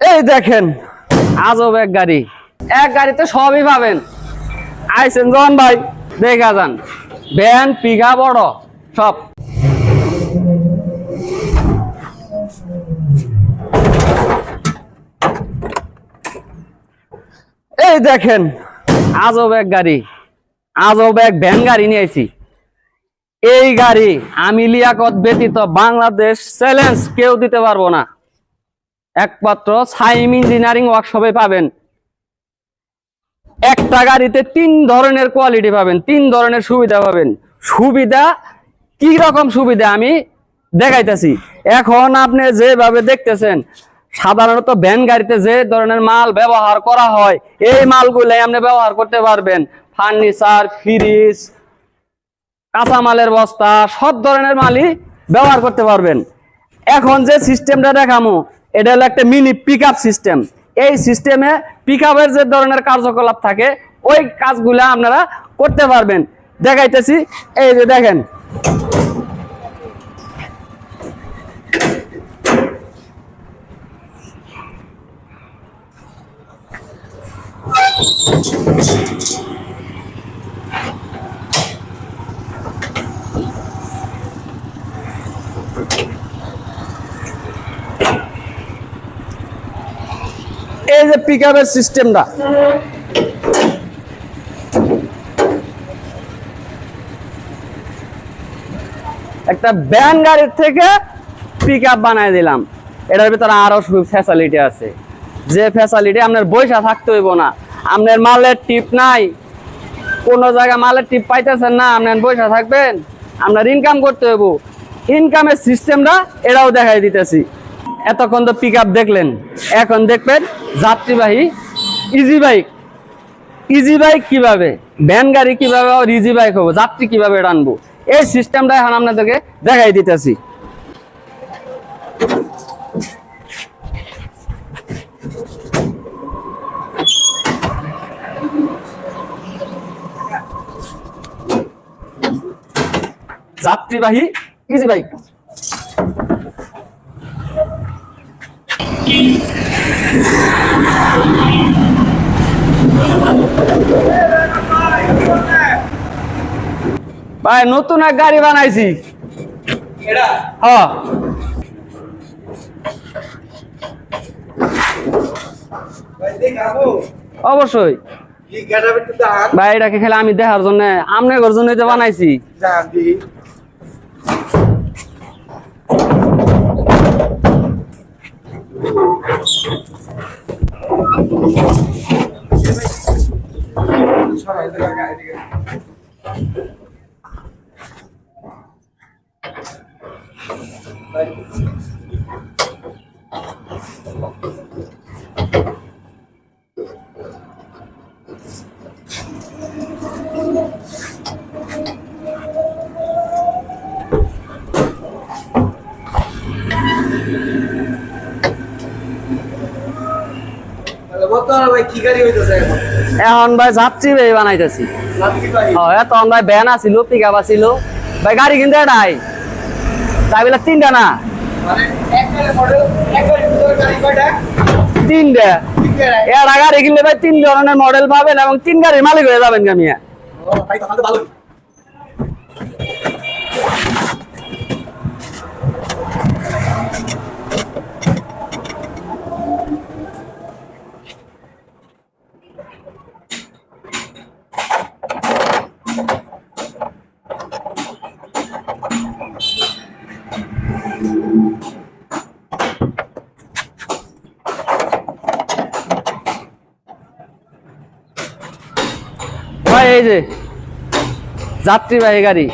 এই দেখেন। আজব এক গাড়ি। এক গাড়িতে সবই পাবেন। আইসেন জন ভাই দেখা যান। ভ্যান পিঘা বড় সব। এই দেখেন। আজব এক গাড়ি। আজব এক ভ্যান গাড়ি নিয়েছি এই গাড়ি আমি লিয়াকত ব্যতীত বাংলাদেশ চ্যালেঞ্জ কেউ দিতে পারব না। একমাত্র সাইম ইঞ্জিনিয়ারিং ওয়ার্কশপে পাবেন। একটা গাড়িতে তিন ধরনের কোয়ালিটি পাবেন, তিন ধরনের সুবিধা পাবেন। সুবিধা কি রকম সুবিধা আমি দেখাইতেছি। এখন আপনি যেভাবে দেখতেছেন, সাধারণত ভ্যান গাড়িতে যে ধরনের মাল ব্যবহার করা হয়, এই মালগুলাই আপনি ব্যবহার করতে পারবেন। ফার্নিচার ফ্রিজ কাঁচামালের বস্তা, সব ধরনের মালই ব্যবহার করতে পারবেন। এখন যে সিস্টেমটা দেখামো এটা হলো একটা মিনি পিক সিস্টেম এই সিস্টেমে পিক যে ধরনের কার্যকলাপ থাকে, ওই কাজগুলো আপনারা করতে পারবেন। দেখাইতেছি, এই যে দেখেন। এই যে পিক সিস্টেমটা একটা ব্যান গাড়ির থেকে পিক আপ বানাই দিলাম। এটার ভিতরে আরও ফ্যাসিলিটি আছে। যে ফ্যাসিলিটি আপনার বৈশা থাকতে হইব না। আপনার মালের টিপ নাই। কোন জায়গায় মালের টিপ পাইতেছেন না, আপনার বৈশা থাকবেন। আপনার ইনকাম করতে হইব। ইনকামের সিস্টেমটা এটাও দেখাই দিতেছি। এতক্ষণ তো পিক আপ দেখলেন। এখন দেখবেন যাত্রীবাহী ইজি বাইক ইজি বাইক কীভাবে? ভ্যান গাড়ি কীভাবে আর ইজি বাইক হব? যাত্রী কীভাবে টানবো এই সিস্টেমটা এখন আপনাদেরকে দেখাই দিতেছি। যাত্রীবাহী ইজি বাইক ভাই নতুন এক গাড়ি বানাইছি। অবশ্যই। ভাই এটাকে খেলে আমি দেখার জন্য আপনার জন্যই তো বানাইছি। দাঁড় দি। Sau này, tôi đã. এখন? ভাই যাত্রী ভাই বানাইতেছি। তখন ভাই? ভ্যান আছিল পিক আপ আছিল ভাই গাড়ি কিন্তু এটাই। তাই বলে তিনটা না? মানে তিনটা। এরা গাড়ি কিনলে ভাই তিন ধরনের মডেল পাবেন এবং তিন গাড়ির মালিক হয়ে যাবেন কামিয়া ও ভাই ভালো ভাই এই যে যাত্রীবাহী গাড়ি।